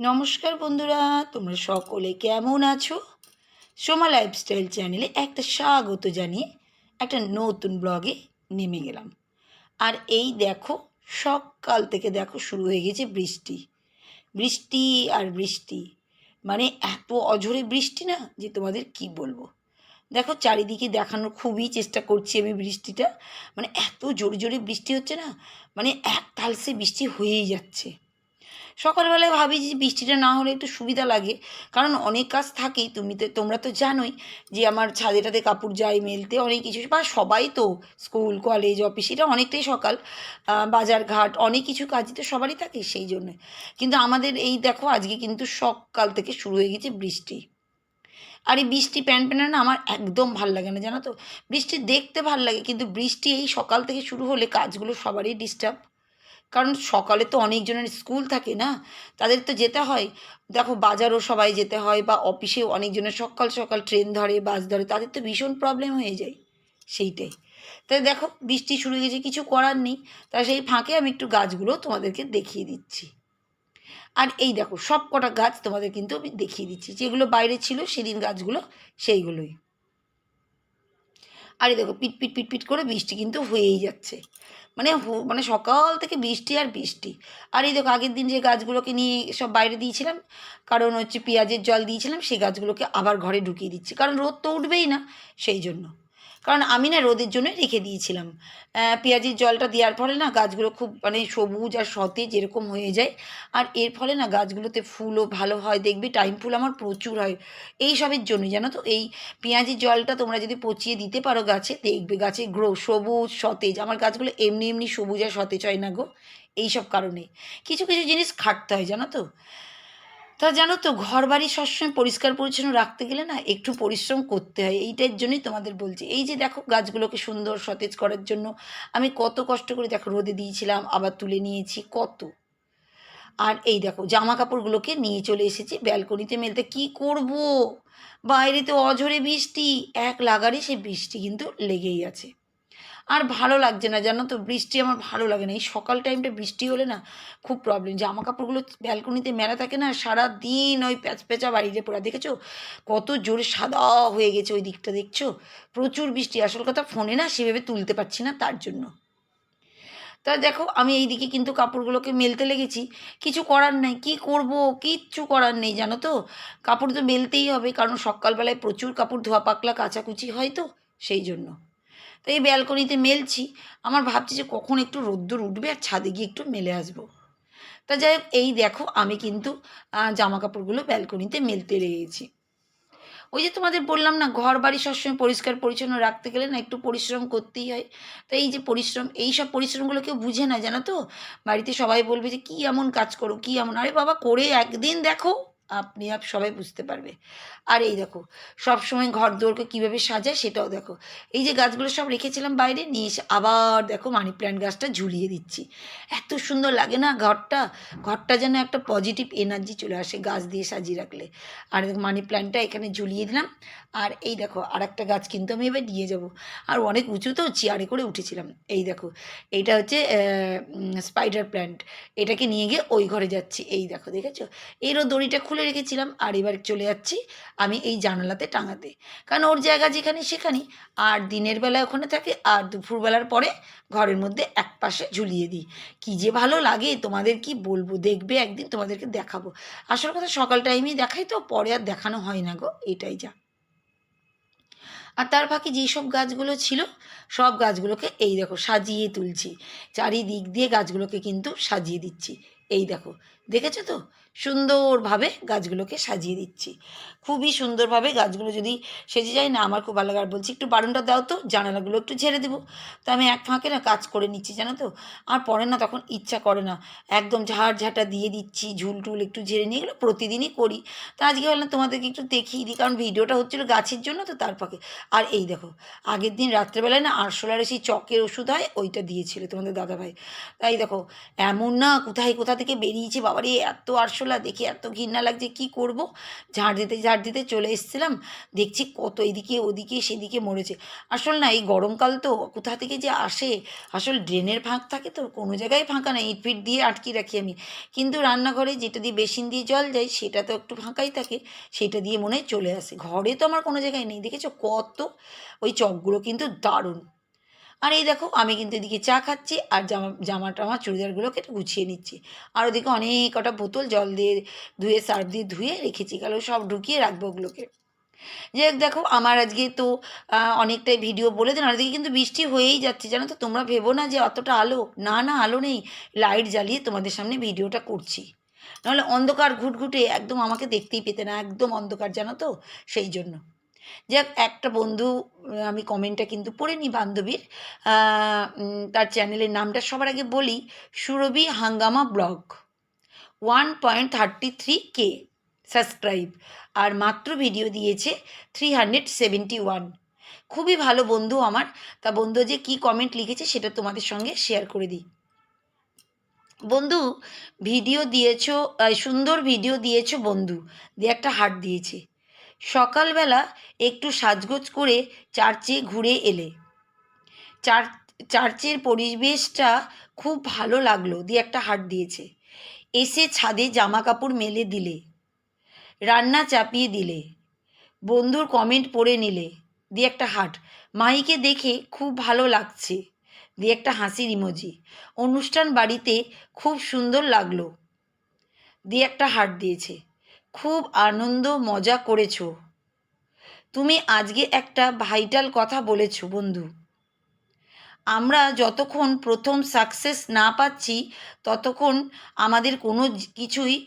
নমস্কার বন্ধুরা, তোমরা সকলে কেমন আছো? সোমা লাইফস্টাইল চ্যানেলে একটা স্বাগত জানিয়ে একটা নতুন ব্লগে নেমে গেলাম। আর এই দেখো, সকাল থেকে দেখো শুরু হয়ে গেছে বৃষ্টি। বৃষ্টি আর বৃষ্টি। মানে এত অঝরে বৃষ্টি না যে তোমাদের কি বলব? দেখো চারিদিকে দেখানোর খুবই চেষ্টা করছি আমি বৃষ্টিটা। মানে এত জোরে জোরে বৃষ্টি হচ্ছে না মানে এক তালসে বৃষ্টি হয়েই যাচ্ছে। সকালবেলায় ভাবি যে বৃষ্টিটা না হলে একটু সুবিধা লাগে। কারণ অনেক কাজ থাকেই, তুমি তো, তোমরা তো জানোই যে আমার ছাদেটাতে কাপড় যায়, মেলতে অনেক কিছু, বা সবাই তো স্কুল, কলেজ, অফিস, এটা অনেকটাই সকাল। বাজার ঘাট, অনেক কিছু কাজই তো সবারই থাকে সেই জন্য। কিন্তু আমাদের এই দেখো, আজকে কিন্তু সকাল থেকে শুরু হয়ে গেছে বৃষ্টি। আর এই বৃষ্টি প্যান প্যানা না, আমার একদম ভালো লাগে না, জানো তো? বৃষ্টি দেখতে ভালো লাগে, কিন্তু বৃষ্টি এই সকাল থেকে শুরু হলে কাজগুলো সবারই ডিস্টার্ব কারণ সকালে তো অনেকজনের স্কুল থাকে না, তাদের তো যেতে হয়। দেখো বাজারও সবাই যেতে হয় বা অফিসেও অনেকজনের সকাল সকাল ট্রেন ধরে, বাস ধরে, তাদের তো ভীষণ প্রবলেম হয়ে যায় সেইটাই। তাই দেখো বৃষ্টি শুরু হয়ে গেছে, কিছু করার নেই। তা সেই ফাঁকে আমি একটু গাছগুলো তোমাদেরকে দেখিয়ে দিচ্ছি। আর এই দেখো সব কটা গাছ তোমাদের কিন্তু আমি দেখিয়ে দিচ্ছি। যেগুলো বাইরে ছিল সেদিন গাছগুলো সেইগুলোই। আর দেখো, পিট পিট পিট পিট করে বৃষ্টি কিন্তু হয়েই যাচ্ছে। মানে মানে সকাল থেকে বৃষ্টি আর বৃষ্টি। আর এই দেখো, আগের দিন যে গাছগুলোকে নিয়ে সব বাইরে দিয়েছিলাম, কারণ হচ্ছে পেঁয়াজের জল দিয়েছিলাম, সেই গাছগুলোকে আবার ঘরে ঢুকিয়ে দিচ্ছি। কারণ রোদ তো উঠবেই না, সেই জন্য। কারণ আমি না রোদের জন্যই রেখে দিয়েছিলাম। পেঁয়াজের জলটা দেওয়ার ফলে না গাছগুলো খুব মানে সবুজ আর সতেজ এরকম হয়ে যায়। আর এর ফলে না গাছগুলোতে ফুলও ভালো হয়, দেখবে টাইম ফুল আমার প্রচুর হয়। এই সবের জন্য জানো তো, এই পেঁয়াজের জলটা তোমরা যদি পচিয়ে দিতে পারো গাছে, দেখবে গাছে গ্রো সবুজ, সতেজ। আমার গাছগুলো এমনি এমনি সবুজ আর সতেজ হয় না গো, এই সব কারণে। কিছু কিছু জিনিস খাটতে হয় জানো তো। তা জানো তো ঘর বাড়ি সবসময় পরিষ্কার পরিচ্ছন্ন রাখতে গেলে না একটু পরিশ্রম করতে হয়। এইটার জন্যই তোমাদের বলছি। এই যে দেখো গাছগুলোকে সুন্দর সতেজ করার জন্য আমি কত কষ্ট করে দেখো রোদে দিয়েছিলাম, আবার তুলে নিয়েছি, কত। আর এই দেখো জামা কাপড়গুলোকে নিয়ে চলে এসেছি ব্যালকনিতে মেলতে। কি করব? বাইরে তো অঝরে বৃষ্টি, এক লাগারই সে বৃষ্টি কিন্তু লেগেই আছে। আর ভালো লাগছে না, জানো তো? বৃষ্টি আমার ভালো লাগে না। এই সকাল টাইমটা বৃষ্টি হলে না খুব প্রবলেম জামা কাপড়গুলো ব্যালকনিতে মেলা থাকে না সারা দিন ওই প্যাচ প্যাচা বাড়িতে পড়া। দেখেছ? কত জোরে সাদা হয়ে গেছে ওই দিকটা, দেখছ? প্রচুর বৃষ্টি। আসল কথা ফোনে না সেভাবে তুলতে পারছি না তার জন্য। তা দেখো, আমি এই দিকে কিন্তু কাপড়গুলোকে মেলতে লেগেছি। কিছু করার নেই। কি করব? কিচ্ছু করার নেই, জানো তো? কাপড় তো মেলতেই হবে, কারণ সকালবেলায় প্রচুর কাপড় ধোয়া পাকলা কাচাকুচি হয় তো, সেই জন্য। তো এই ব্যালকনিতে মেলছি, আমার ভাবছি যে কখন একটু রোদ্দুর উঠবে আর ছাদে গিয়ে একটু মেলে আসব। তা যাই হোক, এই দেখো আমি কিন্তু জামা কাপড়গুলো ব্যালকনিতে মেলতে লেগেছি। ওই যে তোমাদের বললাম না ঘর বাড়ি সবসময় পরিষ্কার পরিচ্ছন্ন রাখতে গেলে না একটু পরিশ্রম করতেই হয়। তো এই যে পরিশ্রম, এই সব পরিশ্রমগুলো কেউ বুঝে না, জানো তো? বাড়িতে সবাই বলবে যে, কী এমন কাজ করো, কী এমন? আরে বাবা, করে একদিন দেখো। আপনি আপ, সবাই বুঝতে পারবে। আর এই দেখো সব সময় ঘর দৌড়কে কীভাবে সাজায় সেটাও দেখো। এই যে গাছগুলো সব রেখেছিলাম বাইরে, নিয়ে এসে আবার দেখো মানি প্ল্যান্ট গাছটা ঝুলিয়ে দিচ্ছি। এত সুন্দর লাগে না ঘরটা? ঘরটা যেন একটা পজিটিভ এনার্জি চলে আসে গাছ দিয়ে সাজিয়ে রাখলে। আর দেখো মানি প্ল্যান্টটা এখানে ঝুলিয়ে দিলাম। আর এই দেখো আর একটা গাছ কিন্তু আমি এবার নিয়ে যাব। আর অনেক উঁচু তো, চেয়ারে করে উঠেছিলাম। এই দেখো, এইটা হচ্ছে স্পাইডার প্ল্যান্ট এটাকে নিয়ে গিয়ে ওই ঘরে যাচ্ছি। এই দেখো, দেখেছ? এরও দড়িটা খুলে রেখেছিলাম, আর এবার চলে যাচ্ছি আমি এই জানালাতে টাঙাতে। কারণ ওর জায়গা যেখানে সেখানেই। আর দিনের বেলা ওখানে থাকে, আর দুপুরবেলার পরে ঘরের মধ্যে এক পাশে ঝুলিয়ে দিই। কী যে ভালো লাগে, তোমাদের কি বলব? দেখবে একদিন তোমাদেরকে দেখাবো। আসল কথা সকাল টাইমেই দেখাই তো, পরে আর দেখানো হয় না গো, এটাই যা। আর তার ফাঁকে যেসব গাছগুলো ছিল, সব গাছগুলোকে এই দেখো সাজিয়ে তুলছি। চারিদিক দিয়ে গাছগুলোকে কিন্তু সাজিয়ে দিচ্ছি। এই দেখো দেখেছ তো? সুন্দরভাবে গাছগুলোকে সাজিয়ে দিচ্ছি। খুবই সুন্দরভাবে গাছগুলো যদি সেজে যায়, না আমার খুব ভালো লাগে। বলছি, একটু বারণটা দাও তো, জানালাগুলো একটু ঝেড়ে দেবো। তো আমি এক ফাঁকে না কাজ করে নিচ্ছি, জানো তো? আর পরে না তখন ইচ্ছা করে না। একদম ঝাড় ঝাঁটা দিয়ে দিচ্ছি, ঝুল টুল একটু ঝেড়ে নিয়ে এগুলো প্রতিদিনই করি। তা আজকে ভাবলাম তোমাদেরকে একটু দেখিয়ে দিই, কারণ ভিডিওটা হচ্ছিল গাছের জন্য, তো তার ফাঁকে। আর এই দেখো, আগের দিন রাত্রেবেলায় না আরশোলার সেই চকের ওষুধ হয়, ওইটা দিয়েছিল তোমাদের দাদাভাই। তাই দেখো, এমন না কোথায় কোথা থেকে বেরিয়েছে বাবা। বাবারে এত আরশোলা দেখে এত ঘৃণা লাগছে, কি করব? ঝাড় দিতে ঝাড় দিতে চলে এসেছিলাম, দেখছি কত এদিকে, ওদিকে, সেদিকে মরেছে। আসল না, এই গরমকাল তো কোথা থেকে যে আসে? আসল ড্রেনের ফাঁক থাকে তো, কোনো জায়গায় ফাঁকা নেই ইট ফিট দিয়ে আটকে রাখি আমি। কিন্তু রান্নাঘরে যেটা দিয়ে বেসিন দিয়ে জল যায়, সেটা তো একটু ফাঁকাই থাকে, সেটা দিয়ে মনে চলে আসে। ঘরে তো আমার কোনো জায়গায় নেই, দেখেছ কত? ওই চকগুলো কিন্তু দারুণ। আর এই দেখো, আমি কিন্তু এদিকে চা খাচ্ছি আর জামা জামা টামা চুড়িদারগুলোকে একটু গুছিয়ে নিচ্ছি। আর ওদিকে অনেক কটা বোতল জল দিয়ে ধুয়ে, সার্ফ দিয়ে ধুয়ে রেখেছি কালো সব ঢুকিয়ে রাখব ওগুলোকে। হোক, দেখো, আমার আজকে তো অনেকটাই ভিডিও বলে দিন আর কিন্তু বৃষ্টি হয়েই যাচ্ছে, জানো তো? তোমরা ভেবো না যে অতটা আলো। না না, আলো নেই। লাইট জ্বালিয়ে তোমাদের সামনে ভিডিওটা করছি। নাহলে অন্ধকার ঘুটঘুটে একদম আমাকে দেখতেই পেতে না, একদম অন্ধকার, জানো তো? সেই জন্য। যাক, একটা বন্ধু আমি কমেন্টটা কিন্তু পড়ে নিই বান্ধবীর। তার চ্যানেলের নামটা সবার আগে বলি, Surabhi Hungama blog. One point thirty three কে সাবস্ক্রাইব আর মাত্র ভিডিও দিয়েছে থ্রি হান্ড্রেড সেভেন্টি ওয়ান খুবই ভালো বন্ধু আমার। তা বন্ধু যে কি কমেন্ট লিখেছে সেটা তোমাদের সঙ্গে শেয়ার করে দিই। বন্ধু ভিডিও দিয়েছ সুন্দর ভিডিও দিয়েছ বন্ধু। দিয়ে একটা হার্ট দিয়েছে। সকালবেলা একটু সাজগোজ করে চার্চে ঘুরে এলে। চার, চার্চের পরিবেশটা খুব ভালো লাগল, দিয়ে একটা হাট দিয়েছে। এসে ছাদে জামা কাপড় মেলে দিলে, রান্না চাপিয়ে দিলে, বন্ধুর কমেন্ট পড়ে নিলে, দিয়ে একটা হাট। মাইকে দেখে খুব ভালো লাগছে, দিয়ে একটা হাসির ইমোজি অনুষ্ঠান বাড়িতে খুব সুন্দর লাগল, দিয়ে একটা হাট দিয়েছে। খুব আনন্দ, মজা করেছ। তুমি আজকে একটা ভাইটাল কথা বলেছ, বন্ধু। আমরা যতক্ষণ প্রথম সাকসেস না পাচ্ছি, ততক্ষণ আমাদের কোনো কিছুই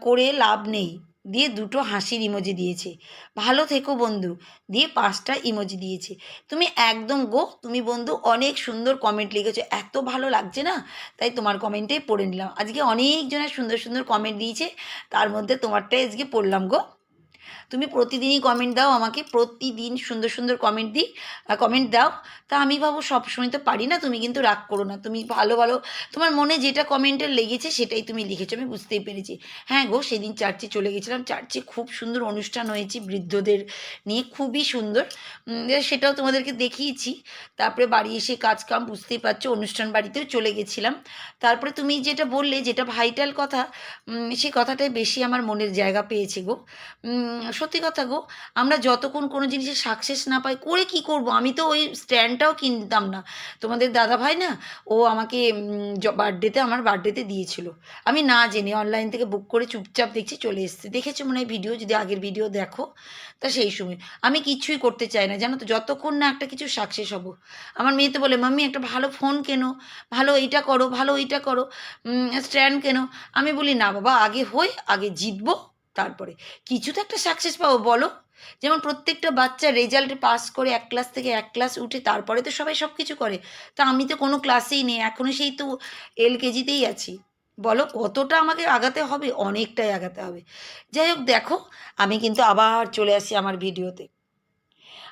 করে লাভ নেই। দিয়ে দুটো হাসির ইমোজি দিয়েছে। ভালো থেকো বন্ধু। দিয়ে পাঁচটা ইমোজি দিয়েছে। তুমি একদম গো, তুমি বন্ধু অনেক সুন্দর কমেন্ট লিখেছো। এত ভালো লাগছে না? তাই তোমার কমেন্টটাই পড়ে নিলাম। আজকে অনেকজনের সুন্দর সুন্দর কমেন্ট দিয়েছে। তার মধ্যে তোমারটাই আজকে পড়লাম গো। তুমি প্রতিদিনই কমেন্ট দাও আমাকে, প্রতিদিন সুন্দর সুন্দর কমেন্ট দিই কমেন্ট দাও। তা আমি ভাবো সবসময় তো পারি না, তুমি কিন্তু রাগ করো না। তুমি ভালো ভালো, তোমার মনে যেটা কমেন্টের লেগেছে সেটাই তুমি লিখেছো, আমি বুঝতেই পেরেছি। হ্যাঁ গো, সেদিন চার্চে চলে গেছিলাম। চার্চে খুব সুন্দর অনুষ্ঠান হয়েছে, বৃদ্ধদের নিয়ে খুবই সুন্দর। সেটাও তোমাদেরকে দেখিয়েছি। তারপরে বাড়ি এসে কাজ কাম বুঝতেই পারছ, অনুষ্ঠান বাড়িতেও চলে গেছিলাম। তারপরে তুমি যেটা বললে, যেটা ভাইটাল কথা সেই কথাটাই বেশি আমার মনের জায়গা পেয়েছে গো। সত্যি কথা গো, আমরা যতক্ষণ কোনো জিনিসে সাকসেস না পাই, করে কি করব? আমি তো ওই স্ট্যান্ডটাও কিনতাম না। তোমাদের দাদা ভাই না, ও আমাকে বার্থডেতে আমার বার্থডেতে দিয়েছিল। আমি না জেনে অনলাইন থেকে বুক করে চুপচাপ দেখছি, চলে এসেছে। দেখেছ মনে হয় ভিডিও যদি আগের ভিডিও দেখো, তা সেই সময়। আমি কিছুই করতে চাই না, জানো তো? যতক্ষণ না একটা কিছু সাকসেস হব। আমার মেয়ে তো বলে, মাম্মি, একটা ভালো ফোন কেনো, ভালো এইটা করো, ভালো এইটা করো স্ট্যান্ড কেনো। আমি বলি, না বাবা, আগে হই, আগে জিতবো তারপরে। কিছু তো একটা সাকসেস পাবো, বলো? যেমন প্রত্যেকটা বাচ্চা রেজাল্ট পাস করে এক ক্লাস থেকে এক ক্লাস উঠে তারপরে তো সবাই সব কিছু করে। তা আমি তো কোনো ক্লাসেই নেই এখনও সেই তো এল কেজিতেই আছি। বলো? কতটা আমাকে আগাতে হবে? অনেকটাই আগাতে হবে। যাই হোক, দেখো, আমি কিন্তু আবার চলে আসি আমার ভিডিওতে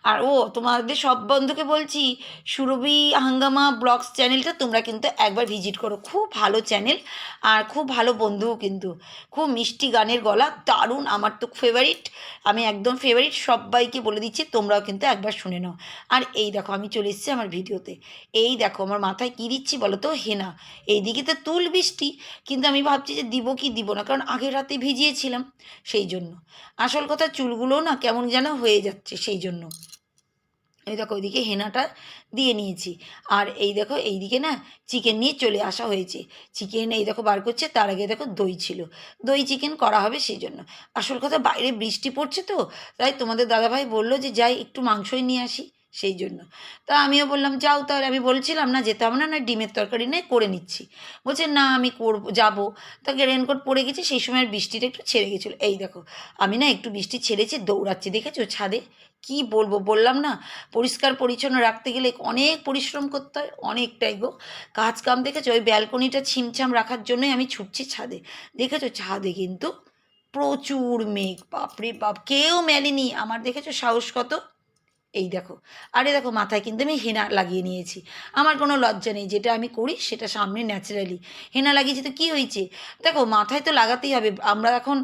আর ও, তোমাদের সব বন্ধুকে বলছি, সুরভি হাঙ্গামা ব্লগস চ্যানেলটা তোমরা কিন্তু একবার ভিজিট করো। খুব ভালো চ্যানেল আর খুব ভালো বন্ধুও কিন্তু। খুব মিষ্টি গানের গলা, দারুণ, আমার তো ফেভারিট আমি একদম ফেভারিট সবাইকে বলে দিচ্ছি, তোমরাও কিন্তু একবার শুনে নাও। আর এই দেখো, আমি চলে এসেছি আমার ভিডিওতে। এই দেখো, আমার মাথায় কী দিচ্ছি বলো তো হেনা। এইদিকে তো তুল বৃষ্টি, কিন্তু আমি ভাবছি যে দিব কি দিব না, কারণ আগের রাতে ভিজিয়েছিলাম, সেই জন্য। আসল কথা চুলগুলো না কেমন যেন হয়ে যাচ্ছে, সেই জন্য। এই দেখো ওইদিকে হেনাটা দিয়ে নিয়েছি। আর এই দেখো এইদিকে না চিকেন নিয়ে চলে আসা হয়েছে। চিকেন এই দেখো বার করছে, তার আগে দেখো দই ছিল। দই চিকেন করা হবে সেই জন্য আসল কথা বাইরে বৃষ্টি পড়ছে তো, তাই তোমাদের দাদাভাই বলল যে যাই একটু মাংসই নিয়ে আসি। সেই জন্য। তা আমিও বললাম, যাও তাহলে। আমি বলছিলাম না যেতে হবে না না ডিমের তরকারি নেই করে নিচ্ছি। বলছে, না, আমি করব, যাব। তাকে রেনকোট পরে গেছি, সেই সময় বৃষ্টিটা একটু ছেড়ে গেছিল। এই দেখো, আমি না একটু বৃষ্টি ছেড়েছে, দৌড়াচ্ছি, দেখেছ? ছাদে। কি বলব, বললাম না, পরিষ্কার পরিচ্ছন্ন রাখতে গেলে অনেক পরিশ্রম করতে হয়, অনেকটাই গো। কাজ কাম দেখেছ? ওই ব্যালকনিটা ছিমছাম রাখার জন্যই আমি ছুটছি ছাদে। দেখেছ? ছাদে কিন্তু প্রচুর মেঘ, বাপরে বাপ, কেউ মেলেনি। আমার দেখেছ সাহস কত? এই দেখো। আরে দেখো, মাথায় কিন্তু আমি হেনা লাগিয়ে নিয়েছি। আমার কোনো লজ্জা নেই, যেটা আমি করি সেটা সামনে ন্যাচারালি হেনা লাগিয়েছি তো কী হয়েছে? দেখো, মাথায় তো লাগাতেই হবে। আমরা এখন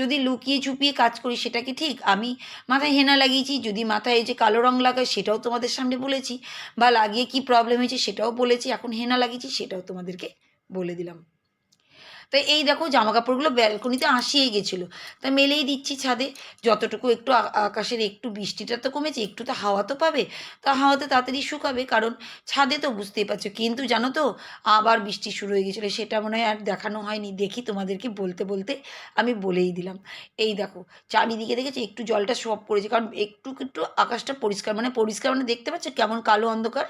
যদি লুকিয়ে চুপিয়ে কাজ করি সেটা কি ঠিক? আমি মাথায় হেনা লাগিয়েছি, যদি মাথায় এই যে কালো রং লাগাই সেটাও তোমাদের সামনে বলেছি, বা লাগিয়ে কি প্রবলেম হয়েছে সেটাও বলেছি, এখন হেনা লাগিয়েছি সেটাও তোমাদেরকে বলে দিলাম। তো এই দেখো জামা কাপড়গুলো ব্যালকনিতে আসিয়ে গেছিল। তা মেলেই দিচ্ছি ছাদে। যতটুকু একটু আকাশের একটু বৃষ্টিটা তো কমেছে, একটু তো হাওয়া তো পাবে। তা হাওয়াতে তাড়াতাড়ি শুকাবে, কারণ ছাদে তো বুঝতেই পারছ। কিন্তু জানো তো, আবার বৃষ্টি শুরু হয়ে গেছিল। সেটা মনে হয় আর দেখানো হয়নি। দেখি তোমাদেরকে বলতে বলতে আমি বলেই দিলাম। এই দেখো, চারিদিকে দেখেছি? একটু জলটা সব পড়েছে। কারণ একটু একটু আকাশটা পরিষ্কার মানে পরিষ্কার মানে দেখতে পাচ্ছ? কেমন কালো অন্ধকার।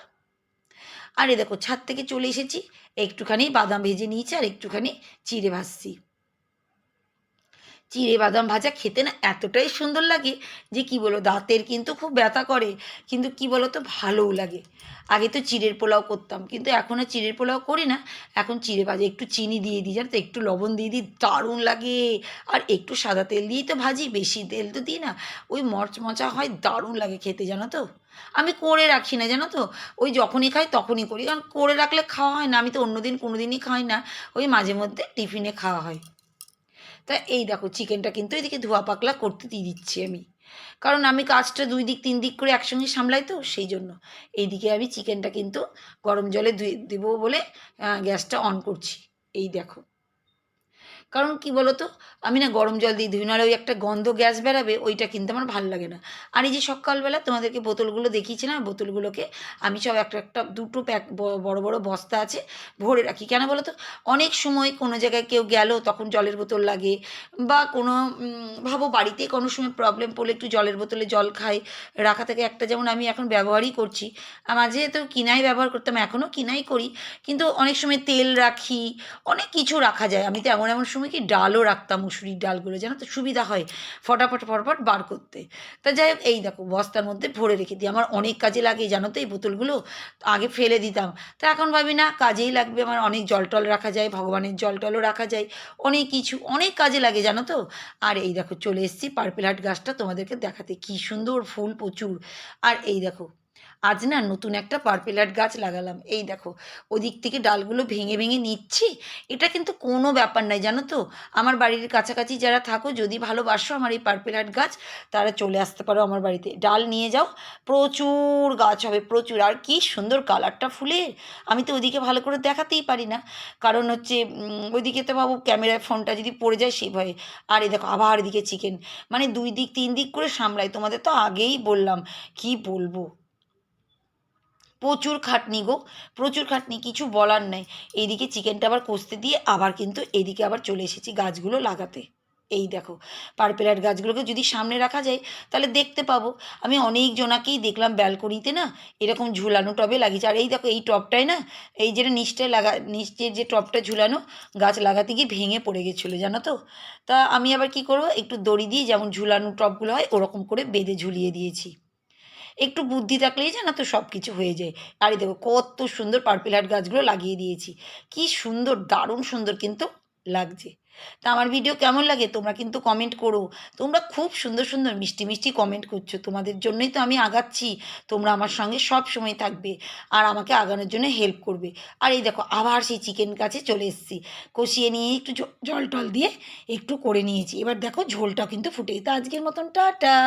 আর এ দেখো, ছাদ থেকে চলে এসেছি। একটুখানি বাদাম ভেজে নিয়েছি আর একটুখানি চিড়ে ভাজছি। চিড়ে বাদাম ভাজা খেতে না এতটাই সুন্দর লাগে যে কি বলো দাঁতের কিন্তু খুব ব্যথা করে, কিন্তু কি বলো তো ভালোও লাগে। আগে তো চিড়ের পোলাও করতাম, কিন্তু এখন আর চিড়ের পোলাও করি না। এখন চিড়ে ভাজা, একটু চিনি দিয়ে দিই, জানো তো, একটু লবণ দিয়ে দিই, দারুণ লাগে। আর একটু সাদা তেল দিয়েই তো ভাজি, বেশি তেল তো দিই না। ওই মচমচা হয়, দারুণ লাগে খেতে, জানো তো। আমি করে রাখি না, জানো তো? ওই যখনই খাই তখনই করি। কারণ করে রাখলে খাওয়া হয় না, আমি তো অন্যদিন কোনো দিনই খাই না। ওই মাঝে মধ্যে টিফিনে খাওয়া হয়। তা এই দেখো চিকেনটা কিন্তু এদিকে ধোয়া পাকলা করতে দিয়ে দিচ্ছি আমি। কারণ আমি কাজটা দুই দিক, তিন দিক করে একসঙ্গে সামলাই তো, সেই জন্য। এইদিকে আমি চিকেনটা কিন্তু গরম জলে ধুয়ে দেবো বলে গ্যাসটা অন করছি। এই দেখো। কারণ কি বলো তো আমি না গরম জল দিয়ে ধুই, নাহলে ওই একটা গন্ধ গ্যাস বেরাবে, ওইটা কিন্তু আমার ভালো লাগে না। আর এই যে সকালবেলা তোমাদেরকে বোতলগুলো দেখিয়েছি না বোতলগুলোকে আমি সব একটা একটা দুটো প্যাক বড় বড় বস্তা আছে, ভরে রাখি। কেন বলো তো অনেক সময় কোনো জায়গায় কেউ গেল, তখন জলের বোতল লাগে, বা কোনো ভাবো বাড়িতে কোনো সময় প্রবলেম পড়লে একটু জলের বোতলে জল খাই, রাখা থেকে একটা যেমন আমি এখন ব্যবহারই করছি। মাঝে তো কিনাই ব্যবহার করতাম এখনও কিনাই করি, কিন্তু অনেক সময় তেল রাখি, অনেক কিছু রাখা যায়। আমি তো এমন এমন সময় কি ডালও রাখতাম মুসুরির ডালগুলো, জানো তো? সুবিধা হয় ফটাফট ফটাফট বার করতে। তা যাই হোক, এই দেখো, বস্তার মধ্যে ভরে রেখে দিই। আমার অনেক কাজে লাগে, জানো তো এই বোতলগুলো? আগে ফেলে দিতাম। তা এখন ভাবি, না, কাজেই লাগবে। আমার অনেক জল টল রাখা যায়, ভগবানের জল টলও রাখা যায়। অনেক কিছু, অনেক কাজে লাগে, জানো তো? আর এই দেখো, চলে এসেছি পার্পেল হার্ট গাছটা তোমাদেরকে দেখাতে। কি সুন্দর ফুল প্রচুর। আর এই দেখো আজ না নতুন একটা পার্পেল হার্ট গাছ লাগালাম। এই দেখো, ওদিক থেকে ডালগুলো ভেঙে ভেঙে নিচ্ছি। এটা কিন্তু কোনো ব্যাপার নাই জানো তো? আমার বাড়ির কাছাকাছি যারা থাকো, যদি ভালোবাসো আমার এই পার্পেল হার্ট গাছ, তারা চলে আসতে পারো আমার বাড়িতে। ডাল নিয়ে যাও, প্রচুর গাছ হবে, প্রচুর। আর কি সুন্দর কালারটা ফুলের। আমি তো ওদিকে ভালো করে দেখাতেই পারি না। কারণ হচ্ছে ওইদিকে তো ভাবো ক্যামেরায় ফোনটা যদি পড়ে যায়, সেই ভয়ে। আর এই দেখো, আবার এদিকে চিকেন মানে দুই দিক, তিন দিক করে সামলাই। তোমাদের তো আগেই বললাম, কি বলব? প্রচুর খাটনি গো, প্রচুর খাটনি, কিছু বলার নেই। এইদিকে চিকেনটা আবার কষতে দিয়ে আবার কিন্তু এদিকে আবার চলে এসেছি গাছগুলো লাগাতে। এই দেখো, পার্পেলার গাছগুলোকে যদি সামনে রাখা যায়, তাহলে দেখতে পাবো। আমি অনেক জনাকেই দেখলাম ব্যালকনিতে না, এরকম ঝুলানো টবে লাগিয়েছে। আর এই দেখো, এই টবটায় না, এই যেটা নিচটায় লাগা নিচের যে টবটা ঝুলানো গাছ লাগাতে গিয়ে ভেঙে পড়ে গেছিল, জানো তো? তা আমি আবার কি করব, একটু দড়ি দিয়ে যেমন ঝুলানো টবগুলো হয়, ওরকম করে বেঁধে ঝুলিয়ে দিয়েছি। একটু বুদ্ধি থাকলেই জানো তো সব কিছু হয়ে যায়। আর দেখো কত সুন্দর পার্পেল হার্ট গাছগুলো লাগিয়ে দিয়েছি। কি সুন্দর, দারুণ সুন্দর কিন্তু লাগছে। তা আমার ভিডিও কেমন লাগে তোমরা কিন্তু কমেন্ট করো। তোমরা খুব সুন্দর সুন্দর মিষ্টি মিষ্টি কমেন্ট করছ। তোমাদের জন্যই তো আমি আগাচ্ছি। তোমরা আমার সঙ্গে সব সময় থাকবে আর আমাকে আগানোর জন্য হেল্প করবে। আর এই দেখো আবার সেই চিকেন কাছে চলে এসেছি। কষিয়ে নিয়ে একটু জল টল দিয়ে একটু করে নিয়েছি। এবার দেখো ঝোলটা কিন্তু ফুটে তা আজকের মতন, টাটা!